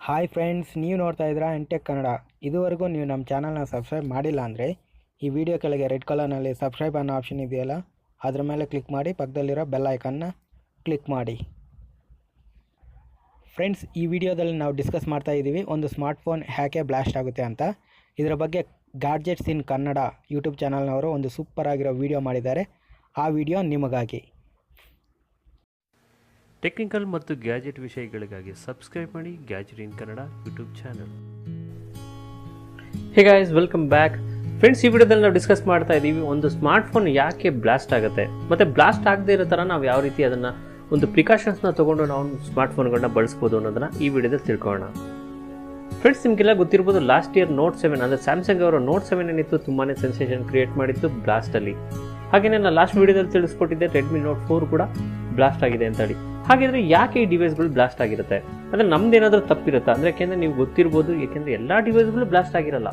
Hi friends ನೀವು ನೋಡ್ತಾ ಇದ್ದೀರಾ ಎಂಟೆಕ್ ಕನ್ನಡ ಇದುವರೆಗೂ ನೀವು ನಮ್ಮ ಚಾನಲ್ನ ಸಬ್ಸ್ಕ್ರೈಬ್ ಮಾಡಿಲ್ಲ ಅಂದರೆ ಈ ವಿಡಿಯೋ ಕೆಳಗೆ ರೆಡ್ ಕಲರ್ನಲ್ಲಿ ಸಬ್ಸ್ಕ್ರೈಬ್ ಅನ್ನೋ ಆಪ್ಷನ್ ಇದೆಯಲ್ಲ, ಅದರ ಮೇಲೆ ಕ್ಲಿಕ್ ಮಾಡಿ, ಪಕ್ಕದಲ್ಲಿರೋ ಬೆಲ್ ಐಕನ್ನ ಕ್ಲಿಕ್ ಮಾಡಿ. ಫ್ರೆಂಡ್ಸ್ ಈ ವಿಡಿಯೋದಲ್ಲಿ ನಾವು ಡಿಸ್ಕಸ್ ಮಾಡ್ತಾ ಇದ್ದೀವಿ, ಒಂದು ಸ್ಮಾರ್ಟ್ಫೋನ್ ಹ್ಯಾಕೆ ಬ್ಲಾಸ್ಟ್ ಆಗುತ್ತೆ ಅಂತ. ಇದರ ಬಗ್ಗೆ ಗಾಡ್ಜೆಟ್ಸ್ ಇನ್ ಕನ್ನಡ ಯೂಟ್ಯೂಬ್ ಚಾನಲ್ನವರು ಒಂದು ಸೂಪರ್ ಆಗಿರೋ ವಿಡಿಯೋ ಮಾಡಿದ್ದಾರೆ. ಆ ವಿಡಿಯೋ ನಿಮಗಾಗಿ. ಟೆಕ್ನಿಕಲ್ ಮತ್ತು ಗ್ಯಾಜೆಟ್ ವಿಷಯಗಳಿಗಾಗಿ ಸಬ್ಸ್ಕ್ರೈಬ್ ಮಾಡಿ gadget in Kannada YouTube channel hey guys welcome back friends ಈ ವಿಡಿಯೋದಲ್ಲಿ ನಾವು ಡಿಸ್ಕಸ್ ಮಾಡ್ತಾ ಇದ್ದೀವಿ, ಒಂದು ಸ್ಮಾರ್ಟ್ಫೋನ್ ಯಾಕೆ ಬ್ಲಾಸ್ಟ್ ಆಗುತ್ತೆ? ಮತ್ತು ಬ್ಲಾಸ್ಟ್ ಆಗದೇ ಇರೋ ಥರ ನಾವು ಯಾವ ರೀತಿ ಅದನ್ನು ಒಂದು ಪ್ರಿಕಾಷನ್ಸ್ನ ತೊಗೊಂಡು ನಾವು ಸ್ಮಾರ್ಟ್ಫೋನ್ಗಳನ್ನ ಬಳಸ್ಬೋದು ಅನ್ನೋದನ್ನ ಈ ವಿಡಿಯೋದಲ್ಲಿ ತಿಳ್ಕೊಳ್ಳೋಣ. ಫ್ರೆಂಡ್ಸ್ ನಿಮಗೆಲ್ಲ ಗೊತ್ತಿರ್ಬೋದು ಲಾಸ್ಟ್ ಇಯರ್ ನೋಟ್ ಸೆವೆನ್ ಅಂದರೆ ಸ್ಯಾಮ್ಸಂಗ್ ಅವರ ನೋಟ್ ಸೆವೆನ್ ಏನಿತ್ತು ತುಂಬಾ ಸೆನ್ಸೇಷನ್ ಕ್ರಿಯೇಟ್ ಮಾಡಿತ್ತು ಬ್ಲಾಸ್ಟಲ್ಲಿ ಹಾಗೆಯೇ ನಾನು ಲಾಸ್ಟ್ ವಿಡಿಯೋದಲ್ಲಿ ತಿಳಿಸ್ಕೊಟ್ಟಿದ್ದೆ ರೆಡ್ಮಿ ನೋಟ್ ಫೋರ್ ಕೂಡ ಬ್ಲಾಸ್ಟ್ ಆಗಿದೆ ಅಂತ ಹೇಳಿ. ಹಾಗಿದ್ರೆ ಯಾಕೆ ಈ ಡಿವೈಸ್ಗಳು ಬ್ಲಾಸ್ಟ್ ಆಗಿರುತ್ತೆ? ಅಂದರೆ ನಮ್ದು ಏನಾದರೂ ತಪ್ಪಿರುತ್ತಾ? ಅಂದರೆ ಯಾಕೆಂದರೆ ನೀವು ಗೊತ್ತಿರ್ಬೋದು, ಯಾಕೆಂದರೆ ಎಲ್ಲ ಡಿವೈಸ್ಗಳು ಬ್ಲಾಸ್ಟ್ ಆಗಿರಲ್ಲ.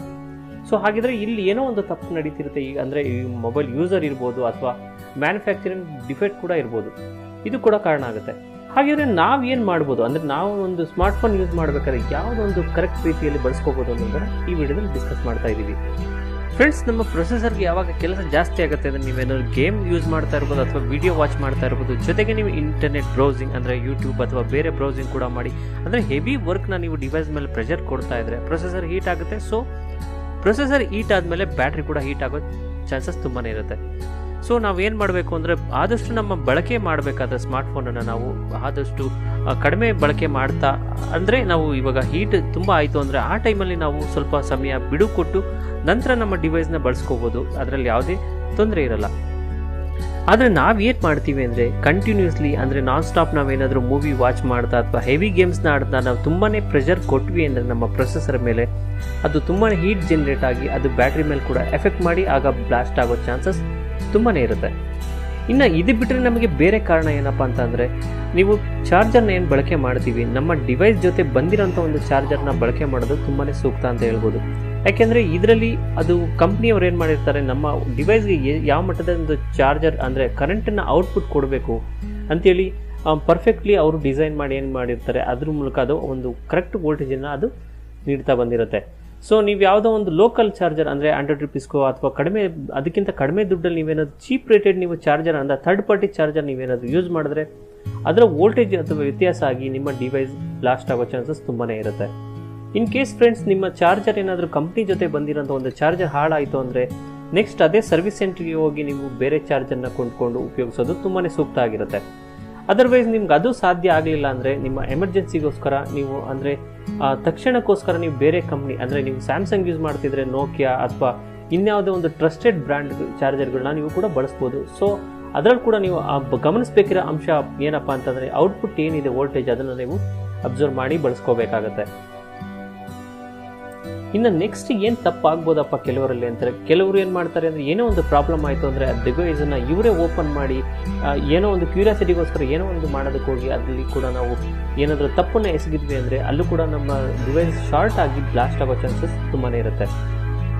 ಸೊ ಹಾಗಿದ್ರೆ ಇಲ್ಲಿ ಏನೋ ಒಂದು ತಪ್ಪು ನಡೀತಿರುತ್ತೆ. ಈಗ ಅಂದರೆ ಈ ಮೊಬೈಲ್ ಯೂಸರ್ ಇರ್ಬೋದು ಅಥವಾ ಮ್ಯಾನುಫ್ಯಾಕ್ಚರಿಂಗ್ ಡಿಫೆಕ್ಟ್ ಕೂಡ ಇರ್ಬೋದು. ಇದು ಕೂಡ ಕಾರಣ ಆಗುತ್ತೆ. ಹಾಗಿದ್ರೆ ನಾವು ಏನು ಮಾಡ್ಬೋದು? ಅಂದರೆ ನಾವು ಒಂದು ಸ್ಮಾರ್ಟ್ಫೋನ್ ಯೂಸ್ ಮಾಡಬೇಕಾದ್ರೆ ಯಾವುದೊಂದು ಕರೆಕ್ಟ್ ರೀತಿಯಲ್ಲಿ ಬಳಸ್ಕೋಬೋದು ಅನ್ನೋದನ್ನು ಈ ವಿಡಿಯೋದಲ್ಲಿ ಡಿಸ್ಕಸ್ ಮಾಡ್ತಾ ಇದ್ದೀವಿ ಫ್ರೆಂಡ್ಸ್ ನಮ್ಮ ಪ್ರೊಸೆಸರ್ಗೆ ಯಾವಾಗ ಕೆಲಸ ಜಾಸ್ತಿ ಆಗುತ್ತೆ ಅಂದರೆ ನೀವೇನಾದ್ರು ಗೇಮ್ ಯೂಸ್ ಮಾಡ್ತಾ ಇರ್ಬೋದು ಅಥವಾ ವಿಡಿಯೋ ವಾಚ್ ಮಾಡ್ತಾ ಇರ್ಬೋದು, ಜೊತೆಗೆ ನೀವು ಇಂಟರ್ನೆಟ್ ಬ್ರೌಸಿಂಗ್ ಅಂದರೆ ಯೂಟ್ಯೂಬ್ ಅಥವಾ ಬೇರೆ ಬ್ರೌಸಿಂಗ್ ಕೂಡ ಮಾಡಿ, ಅಂದರೆ ಹೆವಿ ವರ್ಕ್ನ ನೀವು ಡಿವೈಸ್ ಮೇಲೆ ಪ್ರೆಷರ್ ಕೊಡ್ತಾ ಇದ್ರೆ ಪ್ರೊಸೆಸರ್ ಹೀಟ್ ಆಗುತ್ತೆ. ಸೊ ಪ್ರೊಸೆಸರ್ ಹೀಟ್ ಆದಮೇಲೆ ಬ್ಯಾಟ್ರಿ ಕೂಡ ಹೀಟ್ ಆಗೋ ಚಾನ್ಸಸ್ ತುಂಬಾ ಇರುತ್ತೆ. ಸೊ ನಾವೇನು ಮಾಡಬೇಕು ಅಂದರೆ ಆದಷ್ಟು ನಮ್ಮ ಬಳಕೆ ಮಾಡಬೇಕಾದ ಸ್ಮಾರ್ಟ್ಫೋನನ್ನು ನಾವು ಆದಷ್ಟು ಕಡಿಮೆ ಬಳಕೆ ಮಾಡ್ತಾ, ಅಂದರೆ ನಾವು ಇವಾಗ ಹೀಟ್ ತುಂಬ ಆಯಿತು ಅಂದರೆ ಆ ಟೈಮಲ್ಲಿ ನಾವು ಸ್ವಲ್ಪ ಸಮಯ ಬಿಡು ಕೊಟ್ಟು ನಂತರ ನಮ್ಮ ಡಿವೈಸ್ನ ಬಳಸ್ಕೋಬೋದು. ಅದರಲ್ಲಿ ಯಾವುದೇ ತೊಂದರೆ ಇರಲ್ಲ. ಆದರೆ ನಾವು ಏನು ಮಾಡ್ತೀವಿ ಅಂದರೆ ಕಂಟಿನ್ಯೂಸ್ಲಿ ಅಂದರೆ ನಾನ್ ಸ್ಟಾಪ್ ನಾವೇನಾದರೂ ಮೂವಿ ವಾಚ್ ಮಾಡ್ತಾ ಅಥವಾ ಹೆವಿ ಗೇಮ್ಸ್ನ ಆಡ್ತಾ ನಾವು ತುಂಬಾ ಪ್ರೆಷರ್ ಕೊಟ್ವಿ ಅಂದರೆ ನಮ್ಮ ಪ್ರೊಸೆಸರ್ ಮೇಲೆ ಅದು ತುಂಬಾ ಹೀಟ್ ಜನ್ರೇಟ್ ಆಗಿ ಅದು ಬ್ಯಾಟ್ರಿ ಮೇಲೆ ಕೂಡ ಎಫೆಕ್ಟ್ ಮಾಡಿ ಆಗ ಬ್ಲಾಸ್ಟ್ ಆಗೋ ಚಾನ್ಸಸ್ ತುಂಬಾ ಇರುತ್ತೆ. ಇನ್ನು ಇದು ಬಿಟ್ಟರೆ ನಮಗೆ ಬೇರೆ ಕಾರಣ ಏನಪ್ಪ ಅಂತಂದರೆ, ನೀವು ಚಾರ್ಜರ್ನ ಏನು ಬಳಕೆ ಮಾಡ್ತೀವಿ, ನಮ್ಮ ಡಿವೈಸ್ ಜೊತೆ ಬಂದಿರೋಂಥ ಒಂದು ಚಾರ್ಜರ್ನ ಬಳಕೆ ಮಾಡೋದು ತುಂಬಾ ಸೂಕ್ತ ಅಂತ ಹೇಳ್ಬೋದು. ಯಾಕೆಂದರೆ ಇದರಲ್ಲಿ ಅದು ಕಂಪ್ನಿಯವ್ರು ಏನು ಮಾಡಿರ್ತಾರೆ, ನಮ್ಮ ಡಿವೈಸ್ಗೆ ಯಾವ ಮಟ್ಟದ ಒಂದು ಚಾರ್ಜರ್ ಅಂದರೆ ಕರೆಂಟನ್ನು ಔಟ್ಪುಟ್ ಕೊಡಬೇಕು ಅಂತೇಳಿ ಪರ್ಫೆಕ್ಟ್ಲಿ ಅವರು ಡಿಸೈನ್ ಮಾಡಿ ಏನು ಮಾಡಿರ್ತಾರೆ, ಅದ್ರ ಮೂಲಕ ಅದು ಒಂದು ಕರೆಕ್ಟ್ ವೋಲ್ಟೇಜನ್ನು ಅದು ನೀಡ್ತಾ ಬಂದಿರುತ್ತೆ. ಸೊ ನೀವು ಯಾವುದೋ ಒಂದು ಲೋಕಲ್ ಚಾರ್ಜರ್ ಅಂದರೆ ಹಂಡ್ರೆಡ್ ರುಪೀಸ್ಗೋ ಅಥವಾ ಕಡಿಮೆ, ಅದಕ್ಕಿಂತ ಕಡಿಮೆ ದುಡ್ಡಲ್ಲಿ ನೀವೇನಾದ್ರು ಚೀಪ್ ರೇಟೆಡ್ ನೀವು ಚಾರ್ಜರ್ ಅಂದರೆ ಥರ್ಡ್ ಪಾರ್ಟಿ ಚಾರ್ಜರ್ ನೀವೇನಾದರೂ ಯೂಸ್ ಮಾಡಿದ್ರೆ ಅದರ ವೋಲ್ಟೇಜ್ ಅಥವಾ ವ್ಯತ್ಯಾಸ ಆಗಿ ನಿಮ್ಮ ಡಿವೈಸ್ ಬ್ಲಾಸ್ಟ್ ಆಗೋ ಚಾನ್ಸಸ್ ತುಂಬಾ ಇರುತ್ತೆ. ಇನ್ ಕೇಸ್ ಫ್ರೆಂಡ್ಸ್ ನಿಮ್ಮ ಚಾರ್ಜರ್ ಏನಾದರೂ ಕಂಪ್ನಿ ಜೊತೆ ಬಂದಿರೋಂಥ ಒಂದು ಚಾರ್ಜರ್ ಹಾಳಾಯಿತು ಅಂದರೆ ನೆಕ್ಸ್ಟ್ ಅದೇ ಸರ್ವಿಸ್ ಸೆಂಟ್ರಿಗೆ ಹೋಗಿ ನೀವು ಬೇರೆ ಚಾರ್ಜರ್ನ ಕೊಂಡ್ಕೊಂಡು ಉಪಯೋಗಿಸೋದು ತುಂಬಾ ಸೂಕ್ತ ಆಗಿರುತ್ತೆ. ಅದರ್ವೈಸ್ ನಿಮ್ಗೆ ಅದು ಸಾಧ್ಯ ಆಗಲಿಲ್ಲ ಅಂದರೆ ನಿಮ್ಮ ಎಮರ್ಜೆನ್ಸಿಗೋಸ್ಕರ ನೀವು ಅಂದರೆ ತಕ್ಷಣಕ್ಕೋಸ್ಕರ ನೀವು ಬೇರೆ ಕಂಪ್ನಿ ಅಂದರೆ ನೀವು ಸ್ಯಾಮ್ಸಂಗ್ ಯೂಸ್ ಮಾಡ್ತಿದ್ರೆ ನೋಕಿಯಾ ಅಥವಾ ಇನ್ಯಾವುದೇ ಒಂದು ಟ್ರಸ್ಟೆಡ್ ಬ್ರ್ಯಾಂಡ್ ಚಾರ್ಜರ್ಗಳನ್ನ ನೀವು ಕೂಡ ಬಳಸ್ಬೋದು. ಸೊ ಅದರಲ್ಲಿ ಕೂಡ ನೀವು ಗಮನಿಸಬೇಕಿರೋ ಅಂಶ ಏನಪ್ಪ ಅಂತಂದರೆ ಔಟ್ಪುಟ್ ಏನಿದೆ ವೋಲ್ಟೇಜ್ ಅದನ್ನು ನೀವು ಅಬ್ಸರ್ವ್ ಮಾಡಿ ಬಳಸ್ಕೋಬೇಕಾಗತ್ತೆ. ಇನ್ನು ನೆಕ್ಸ್ಟ್ ಏನು ತಪ್ಪಾಗ್ಬೋದಪ್ಪ ಕೆಲವರಲ್ಲಿ ಅಂತಾರೆ, ಕೆಲವರು ಏನು ಮಾಡ್ತಾರೆ ಅಂದರೆ ಏನೋ ಒಂದು ಪ್ರಾಬ್ಲಮ್ ಆಯಿತು ಅಂದರೆ ಆ ಡಿವೈಸನ್ನು ಇವರೇ ಓಪನ್ ಮಾಡಿ ಏನೋ ಒಂದು ಕ್ಯೂರಿಯಾಸಿಟಿಗೋಸ್ಕರ ಏನೋ ಒಂದು ಮಾಡೋದಕ್ಕೆ ಹೋಗಿ ಅದರಲ್ಲಿ ಕೂಡ ನಾವು ಏನಾದರೂ ತಪ್ಪನ್ನು ಎಸಗಿದ್ವಿ ಅಂದರೆ ಅಲ್ಲೂ ಕೂಡ ನಮ್ಮ ಡಿವೈಸ್ ಶಾರ್ಟ್ ಆಗಿ ಬ್ಲಾಸ್ಟ್ ಆಗೋ ಚಾನ್ಸಸ್ ತುಂಬಾ ಇರುತ್ತೆ.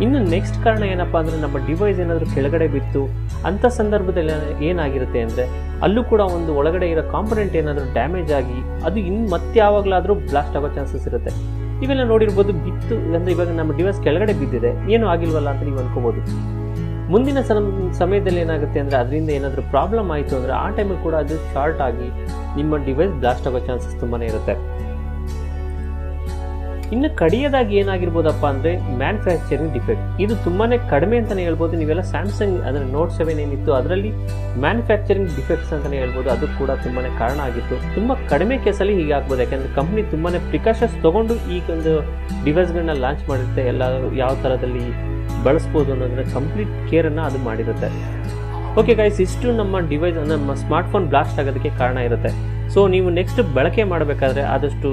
ಇನ್ನು ನೆಕ್ಸ್ಟ್ ಕಾರಣ ಏನಪ್ಪ ಅಂದರೆ ನಮ್ಮ ಡಿವೈಸ್ ಏನಾದರೂ ಕೆಳಗಡೆ ಬಿತ್ತು ಅಂಥ ಸಂದರ್ಭದಲ್ಲಿ ಏನಾಗಿರುತ್ತೆ ಅಂದರೆ ಅಲ್ಲೂ ಕೂಡ ಒಂದು ಒಳಗಡೆ ಇರೋ ಕಾಂಪೊನೆಂಟ್ ಏನಾದರೂ ಡ್ಯಾಮೇಜ್ ಆಗಿ ಅದು ಇನ್ನು ಮತ್ತೆ ಯಾವಾಗಲಾದರೂ ಬ್ಲಾಸ್ಟ್ ಆಗೋ ಚಾನ್ಸಸ್ ಇರುತ್ತೆ. ಇವೆಲ್ಲ ನೋಡಿರ್ಬೋದು, ಬಿತ್ತು. ಅಂದರೆ ಇವಾಗ ನಮ್ಮ ಡಿವೈಸ್ ಕೆಳಗಡೆ ಬಿದ್ದಿದೆ. ಏನು ಆಗಿಲ್ವಲ್ಲ ಅಂತ ನೀವು ಅನ್ಕೋಬೋದು. ಮುಂದಿನ ಸಮ ಸಮಯದಲ್ಲಿ ಏನಾಗುತ್ತೆ ಅಂದರೆ ಅದರಿಂದ ಏನಾದರೂ ಪ್ರಾಬ್ಲಮ್ ಆಯಿತು ಅಂದರೆ ಆ ಟೈಮಲ್ಲಿ ಕೂಡ ಅದು ಶಾರ್ಟ್ ಆಗಿ ನಿಮ್ಮ ಡಿವೈಸ್ ಬ್ಲಾಸ್ಟ್ ಆಗೋ ಚಾನ್ಸಸ್ ತುಂಬಾ ಇರುತ್ತೆ. ಇನ್ನು ಕಡಿಯದಾಗಿ ಏನಾಗಿರ್ಬೋದಪ್ಪ ಅಂದರೆ ಮ್ಯಾನುಫ್ಯಾಕ್ಚರಿಂಗ್ ಡಿಫೆಕ್ಟ್ ಇದು ತುಂಬಾ ಕಡಿಮೆ ಅಂತಲೇ ಹೇಳ್ಬೋದು. ನೀವೆಲ್ಲ ಸ್ಯಾಮ್ಸಂಗ್ ಅಂದರೆ ನೋಟ್ ಸೆವೆನ್ ಏನಿತ್ತು, ಅದರಲ್ಲಿ ಮ್ಯಾನುಫ್ಯಾಕ್ಚರಿಂಗ್ ಡಿಫೆಕ್ಟ್ಸ್ ಅಂತಲೇ ಹೇಳ್ಬೋದು. ಅದು ಕೂಡ ತುಂಬಾ ಕಾರಣ ಆಗಿತ್ತು. ತುಂಬ ಕಡಿಮೆ ಕೇಸಲ್ಲಿ ಹೀಗೆ ಆಗ್ಬೋದು. ಯಾಕಂದರೆ ಕಂಪ್ನಿ ತುಂಬಾ ಪ್ರಿಕಾಷನ್ಸ್ ತೊಗೊಂಡು ಈ ಒಂದು ಡಿವೈಸ್ಗಳನ್ನ ಲಾಂಚ್ ಮಾಡಿರುತ್ತೆ. ಎಲ್ಲ ಯಾವ ಥರದಲ್ಲಿ ಬಳಸ್ಬೋದು ಅನ್ನೋದನ್ನ ಕಂಪ್ಲೀಟ್ ಕೇರನ್ನು ಅದು ಮಾಡಿರುತ್ತೆ. ಓಕೆ ಗೈಸ್ ಇಷ್ಟು ನಮ್ಮ ಡಿವೈಸ್ ನಮ್ಮ ಸ್ಮಾರ್ಟ್ಫೋನ್ ಬ್ಲಾಸ್ಟ್ ಆಗೋದಕ್ಕೆ ಕಾರಣ ಇರುತ್ತೆ. ಸೊ ನೀವು ನೆಕ್ಸ್ಟ್ ಬಳಕೆ ಮಾಡಬೇಕಾದ್ರೆ ಆದಷ್ಟು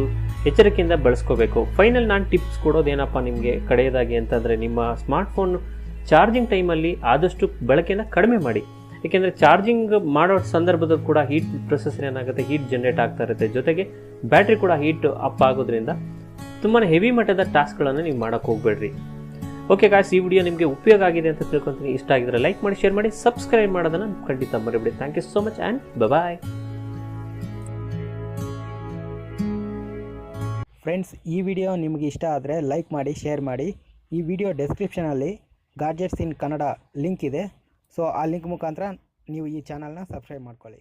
ಎಚ್ಚರಿಕೆಯಿಂದ ಬಳಸ್ಕೋಬೇಕು. ಫೈನಲ್ ನಾನು ಟಿಪ್ಸ್ ಕೊಡೋದೇನಪ್ಪ ನಿಮಗೆ ಕಡೆಯದಾಗಿ ಅಂತಂದರೆ ನಿಮ್ಮ ಸ್ಮಾರ್ಟ್ಫೋನ್ ಚಾರ್ಜಿಂಗ್ ಟೈಮಲ್ಲಿ ಆದಷ್ಟು ಬಳಕೆನ ಕಡಿಮೆ ಮಾಡಿ. ಏಕೆಂದರೆ ಚಾರ್ಜಿಂಗ್ ಮಾಡೋ ಸಂದರ್ಭದಲ್ಲಿ ಕೂಡ ಹೀಟ್ ಪ್ರೊಸೆಸರ್ ಏನಾಗುತ್ತೆ? ಹೀಟ್ ಜನರೇಟ್ ಆಗ್ತಾ ಇರುತ್ತೆ. ಜೊತೆಗೆ ಬ್ಯಾಟ್ರಿ ಕೂಡ ಹೀಟ್ ಅಪ್ ಆಗೋದ್ರಿಂದ ತುಂಬಾ ಹೆವಿ ಮಟ್ಟದ ಟಾಸ್ಕ್ಗಳನ್ನು ನೀವು ಮಾಡೋಕ್ಕೆ ಹೋಗ್ಬೇಡ್ರಿ. ಓಕೆ ಗಾಯ್ಸ್, ಈ ವಿಡಿಯೋ ನಿಮಗೆ ಉಪಯೋಗ ಆಗಿದೆ ಅಂತ ತಿಳ್ಕೊತೀನಿ. ಇಷ್ಟ ಆಗಿದ್ರೆ ಲೈಕ್ ಮಾಡಿ, ಶೇರ್ ಮಾಡಿ, ಸಬ್ಸ್ಕ್ರೈಬ್ ಮಾಡೋದನ್ನು ಖಂಡಿತ ಮರಿಬೇಡಿ. Thank you so much and bye friends ಈ ವಿಡಿಯೋ ನಿಮಗೆ ಇಷ್ಟ ಆದರೆ ಲೈಕ್ ಮಾಡಿ ಶೇರ್ ಮಾಡಿ. ಈ ವಿಡಿಯೋ ಡೆಸ್ಕ್ರಿಪ್ಷನಲ್ಲಿ ಗಾರ್ಜೆಟ್ಸ್ ಇನ್ ಕನ್ನಡ ಲಿಂಕ್ ಇದೆ. ಸೊ ಆ ಲಿಂಕ್ ಮುಖಾಂತರ ನೀವು ಈ ಚಾನಲ್ನ ಸಬ್ಸ್ಕ್ರೈಬ್ ಮಾಡ್ಕೊಳ್ಳಿ.